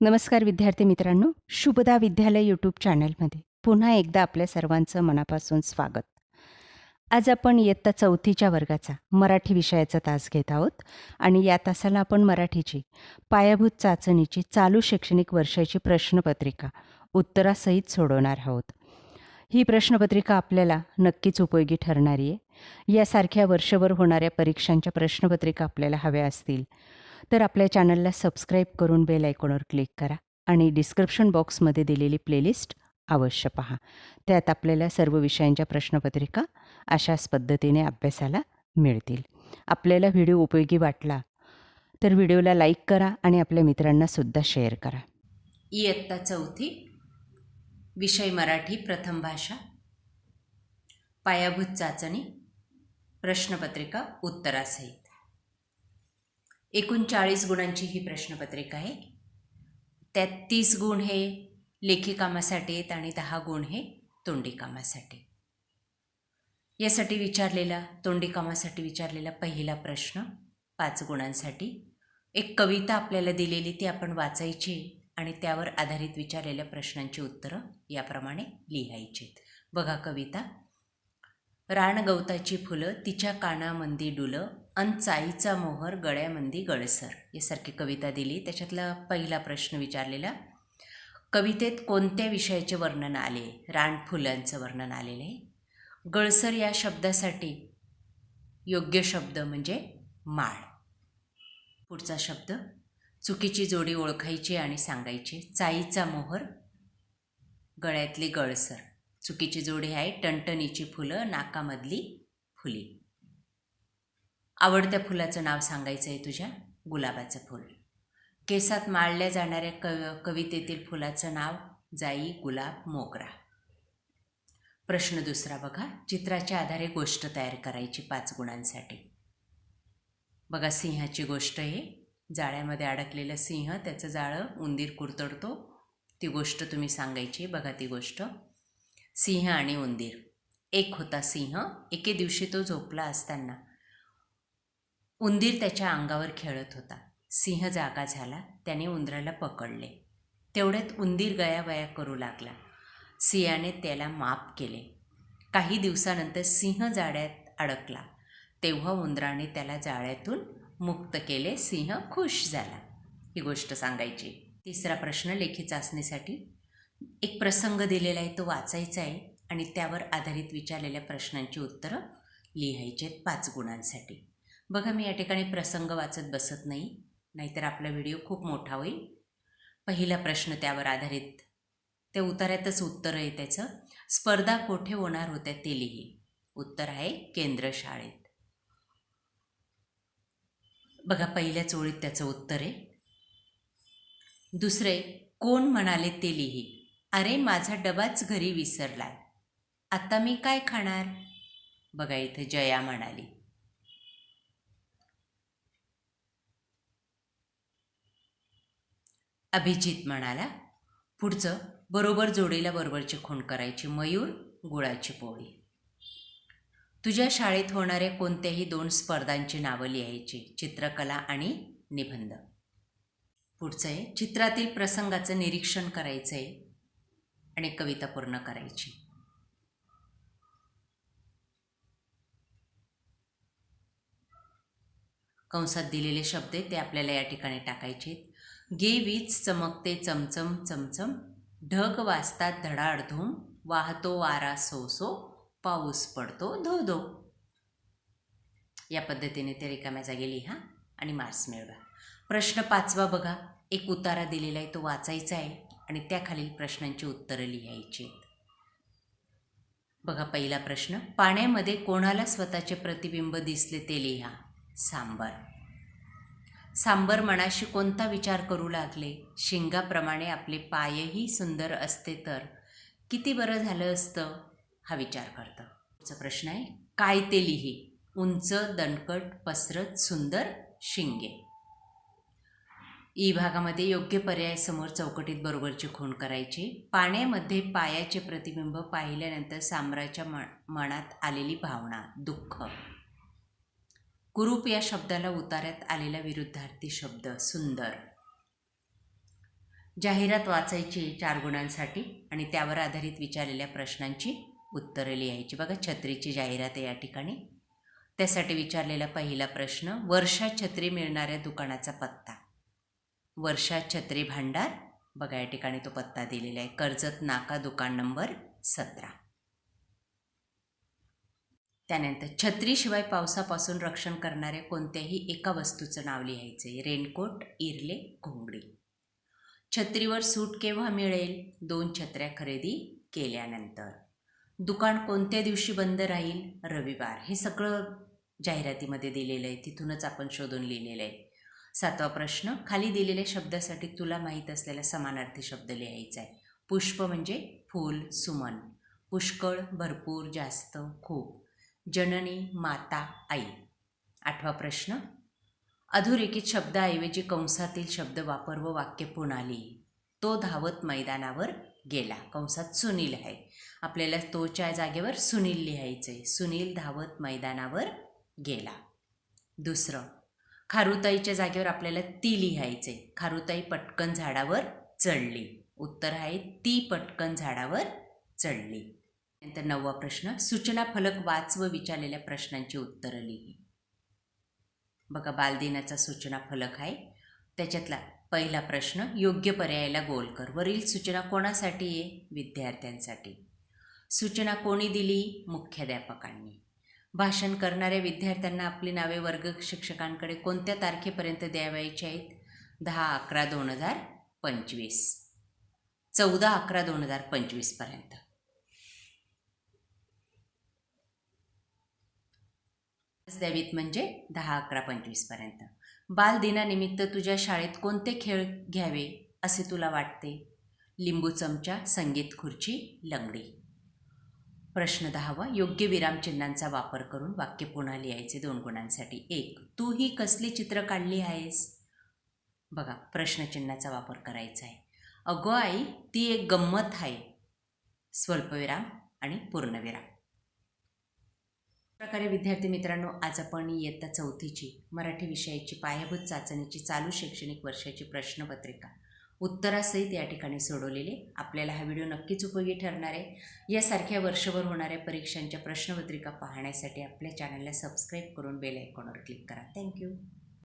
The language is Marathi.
नमस्कार विद्यार्थी मित्रांनो शुभदा विद्यालय यूट्यूब चॅनलमध्ये. पुन्हा एकदा आपल्या सर्वांचं मनापासून स्वागत. आज आपण इयत्ता चौथीच्या वर्गाचा मराठी विषयाचा तास घेत आहोत आणि या तासाला आपण मराठीची पायाभूत चाचणीची चालू शैक्षणिक वर्षाची प्रश्नपत्रिका उत्तरासहित सोडवणार आहोत. ही प्रश्नपत्रिका आपल्याला नक्कीच उपयोगी ठरणारी आहे. यासारख्या वर्षभर होणाऱ्या परीक्षांच्या प्रश्नपत्रिका आपल्याला हव्या असतील. तर आपल्या चॅनलला सबस्क्राईब करून बेल आयकॉनवर क्लिक करा आणि डिस्क्रिप्शन बॉक्समध्ये दिलेली प्लेलिस्ट अवश्य पहा. त्यात आपल्याला सर्व विषयांच्या प्रश्नपत्रिका अशाच पद्धतीने अभ्यासाला मिळतील. आपल्याला व्हिडिओ उपयोगी वाटला तर व्हिडिओला लाईक करा आणि आपल्या मित्रांनासुद्धा शेअर करा. इयत्ता चौथी विषय मराठी प्रथम भाषा. पायाभूत चाचणी प्रश्नपत्रिका उत्तरासहित. एकूण चाळीस गुणांची ही प्रश्नपत्रिका आहे. त्यात तीस गुण हे लेखी कामासाठी आहेत आणि दहा गुण हे तोंडी कामासाठी. यासाठी विचारलेला तोंडी कामासाठी विचारलेला पहिला प्रश्न पाच गुणांसाठी. एक कविता आपल्याला दिलेली ती आपण वाचायची आणि त्यावर आधारित विचारलेल्या प्रश्नांची उत्तरं याप्रमाणे लिहायची बघा कविता. रानगवताची फुलं तिच्या कानामंदी डुलं अन चाईचा मोहर गळ्यामंदी गळसर. यासारखी कविता दिली. त्याच्यातला पहिला प्रश्न विचारलेला कवितेत कोणत्या विषयाचे वर्णन आले? रानफुलांचं वर्णन आलेलं. आहे गळसर या शब्दासाठी योग्य शब्द म्हणजे माळ. पुढचा शब्द चुकीची जोडी ओळखायची आणि सांगायची. चाईचा मोहर गळ्यातली गळसर. चुकीची जोडी आहे टणटणीची फुलं नाकामधली फुली. आवडत्या फुलाचं नाव सांगायचं आहे तुझ्या? गुलाबाचं फूल. केसात माळल्या जाणाऱ्या कव कवितेतील फुलाचं नाव जाई गुलाब मोगरा. प्रश्न दुसरा बघा. चित्राच्या आधारे गोष्ट तयार करायची पाच गुणांसाठी. बघा सिंहाची गोष्ट आहे जाळ्यामध्ये अडकलेलं सिंह त्याचं जाळं उंदीर कुरतडतो. ती गोष्ट तुम्ही सांगायची बघा ती गोष्ट. सिंह आणि उंदीर. एक होता सिंह एके दिवशी तो झोपला असताना. उंदीर त्याच्या अंगावर खेळत होता. सिंह जागा झाला त्याने उंदराला पकडले. तेवढ्यात उंदीर गयावया करू लागला. सिंहाने त्याला माफ केले. काही दिवसानंतर सिंह जाळ्यात अडकला. तेव्हा उंदराने त्याला जाळ्यातून मुक्त केले. सिंह खुश झाला. ही गोष्ट सांगायची. तिसरा प्रश्न लेखी चाचणीसाठी. एक प्रसंग दिलेला आहे तो वाचायचा आहे आणि त्यावर आधारित विचारलेल्या प्रश्नांची उत्तरं लिहायची आहेत पाच गुणांसाठी. बघा मी या ठिकाणी प्रसंग वाचत बसत नाही नाहीतर आपला व्हिडिओ खूप मोठा होईल. पहिला प्रश्न त्यावर आधारित ते उतार्यातच उत्तर आहे त्याचं. स्पर्धा कोठे होणार होत्या ते लिही. उत्तर आहे केंद्र शाळेत. बघा पहिल्या चोळीत त्याचं उत्तर आहे. दुसरे कोण म्हणाले ते लिही. अरे माझा डबाच घरी विसरलाय आता मी काय खाणार? बघा इथे जया म्हणाली. अभिजित म्हणाला पुढचं बरोबर जोडीला बरोबरची खूण करायची मयूर गुळाची पोळी. तुझ्या शाळेत होणाऱ्या कोणत्याही दोन स्पर्धांची नावं लिहायची चित्रकला आणि निबंध. पुढचं आहे चित्रातील प्रसंगाचं निरीक्षण करायचं आहे आणि कविता पूर्ण करायची. कंसात दिलेले शब्द आहेत ते आपल्याला या ठिकाणी टाकायचे गे वीज चमकते चमचम चमचम ढग वाजतात धडाडधूम वाहतो वारा सो सो पाऊस पडतो धो धो. या पद्धतीने ते रिकाम्या जागी लिहा आणि मार्क्स मिळवा. प्रश्न पाचवा बघा. एक उतारा दिलेला आहे तो वाचायचा आहे आणि त्याखालील प्रश्नांची उत्तरं लिहायची आहेत. बघा पहिला प्रश्न पाण्यामध्ये कोणाला स्वतःचे प्रतिबिंब दिसले ते लिहा. सांबर. सांबर मनाशी कोणता विचार करू लागले? शिंगाप्रमाणे आपले पायही सुंदर असते तर. किती बरं झालं असतं? हा विचार करतं. पुढचा प्रश्न आहे काय ते लिही? उंच दणकट पसरत सुंदर शिंगे. ई भागामध्ये योग्य पर्यायासमोर चौकटीत बरोबरची खूण करायची. पाण्यामध्ये पायाचे प्रतिबिंब पाहिल्यानंतर साम्राच्या म मनात आलेली भावना दुःख. कुरूप या शब्दाला उतार्यात आलेला विरुद्धार्थी शब्द सुंदर. जाहिरात वाचायची चार गुणांसाठी आणि त्यावर आधारित विचारलेल्या प्रश्नांची उत्तरं लिहायची. बघा छत्रीची जाहिरात आहे या ठिकाणी. त्यासाठी विचारलेला पहिला प्रश्न वर्षा छत्री मिळणाऱ्या दुकानाचा पत्ता. वर्षा छत्री भांडार बघा या ठिकाणी तो पत्ता दिलेला आहे. कर्जत नाका दुकान नंबर सतरा. त्यानंतर छत्रीशिवाय पावसापासून रक्षण करणाऱ्या कोणत्याही एका वस्तूचं नाव लिहायचं आहे रेनकोट इरले घोंगडी. छत्रीवर सूट केव्हा मिळेल? दोन छत्र्या खरेदी केल्यानंतर. दुकान कोणत्या दिवशी बंद राहील? रविवार. हे सगळं जाहिरातीमध्ये दिलेलं आहे. तिथूनच आपण शोधून लिहिलेलं आहे सातवा प्रश्न खाली दिलेल्या शब्दासाठी तुला माहीत असलेला समानार्थी शब्द लिहायचा आहे पुष्प म्हणजे फूल सुमन. पुष्कळ भरपूर जास्त खूप. जननी माता आई. आठवा प्रश्न. अधोरेखित शब्दाऐवजी कंसातील शब्द वापर व वाक्य पुणाली तो धावत मैदानावर गेला. कंसात सुनील आहे. आपल्याला तोच्या जागेवर सुनील लिहायचं आहे सुनील धावत मैदानावर गेला. दुसरं. खारुताईच्या जागेवर आपल्याला ती लिहायचे खारुताई पटकन झाडावर चढली. उत्तर आहे ती पटकन झाडावर चढली. नंतर नववा प्रश्न सूचना फलक वाच व विचारलेल्या प्रश्नांची उत्तरं लिही. बघा बालदिनाचा सूचना फलक आहे. त्याच्यातला पहिला प्रश्न योग्य पर्यायाला गोल कर. वरील सूचना कोणासाठी आहे? विद्यार्थ्यांसाठी. सूचना कोणी दिली? मुख्याध्यापकांनी. भाषण करणाऱ्या विद्यार्थ्यांना आपली नावे वर्ग शिक्षकांकडे कोणत्या तारखेपर्यंत द्यावायची आहेत? दहा अकरा दोन हजार पंचवीस. चौदा अकरा दोन हजार पंचवीसपर्यंत द्यावीत म्हणजे दहा अकरा पंचवीसपर्यंत बालदिनानिमित्त तुझ्या शाळेत कोणते खेळ घ्यावे असे तुला वाटते? लिंबू चमचा संगीत खुर्ची लंगडी. प्रश्न दहावा योग्य विरामचिन्हांचा वापर करून वाक्य पुन्हा लिहायचे दोन गुणांसाठी. एक तू ही कसली चित्र काढली आहेस? बघा प्रश्नचिन्हाचा वापर करायचा आहे. अगो आई ती एक गंमत आहे. स्वल्पविराम आणि पूर्णविराम. प्रकारे विद्यार्थी मित्रांनो आज आपण इयत्ता चौथीची मराठी विषयाची पायाभूत चाचणीची चालू शैक्षणिक वर्षाची प्रश्नपत्रिका उत्तरासहित या ठिकाणी सोडवलेले आपल्याला हा व्हिडिओ नक्कीच उपयोगी ठरणार आहे. यासारख्या वर्षभर होणाऱ्या परीक्षांच्या प्रश्नपत्रिका पाहण्यासाठी आपल्या चॅनलला सबस्क्राईब करून बेल आयकॉनवर क्लिक करा. थँक्यू